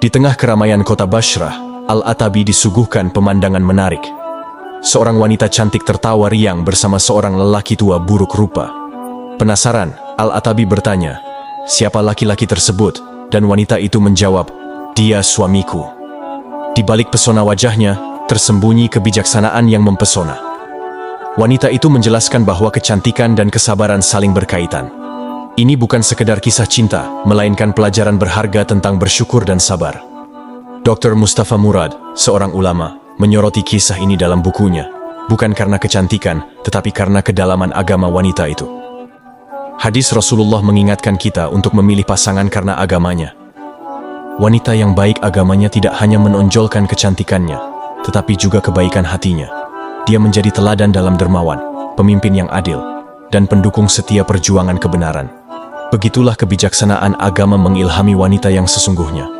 Di tengah keramaian kota Bashrah, Al-Atabi disuguhkan pemandangan menarik. Seorang wanita cantik tertawa riang bersama seorang lelaki tua buruk rupa. Penasaran, Al-Atabi bertanya, siapa laki-laki tersebut? Dan wanita itu menjawab, dia suamiku. Di balik pesona wajahnya, tersembunyi kebijaksanaan yang mempesona. Wanita itu menjelaskan bahwa kecantikan dan kesabaran saling berkaitan. Ini bukan sekedar kisah cinta, melainkan pelajaran berharga tentang bersyukur dan sabar. Dr. Mustafa Murad, seorang ulama, menyoroti kisah ini dalam bukunya, bukan karena kecantikan, tetapi karena kedalaman agama wanita itu. Hadis Rasulullah mengingatkan kita untuk memilih pasangan karena agamanya. Wanita yang baik agamanya tidak hanya menonjolkan kecantikannya, tetapi juga kebaikan hatinya. Dia menjadi teladan dalam dermawan, pemimpin yang adil, dan pendukung setia perjuangan kebenaran. Begitulah kebijaksanaan agama mengilhami wanita yang sesungguhnya.